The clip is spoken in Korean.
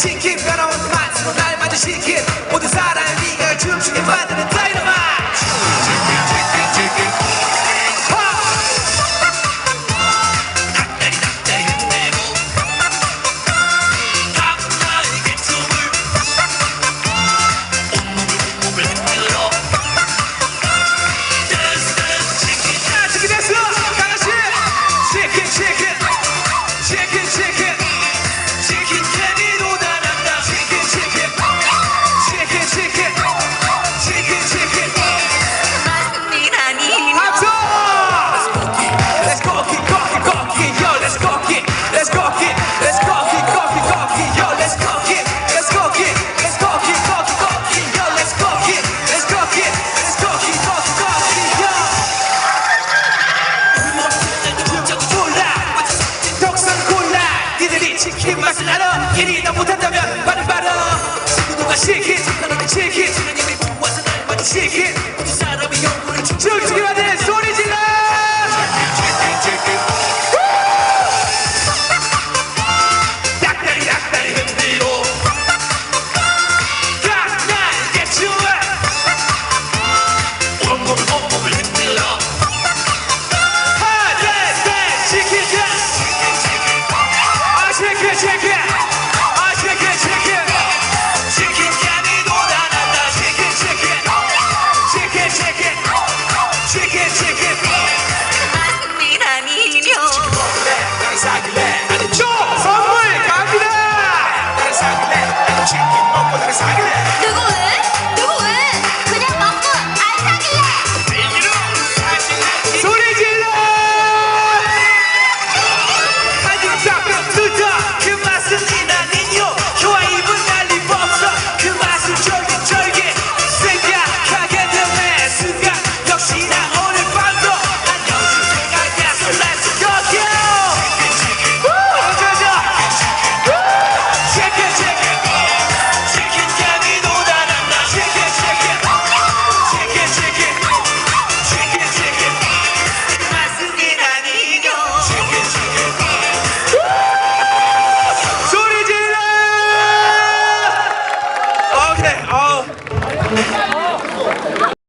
magic keep, got on match, got magic. 그 맛을 알아. 길이 다 못한다면 바른 바람 친구가 시키 장난하는 치킨 check it.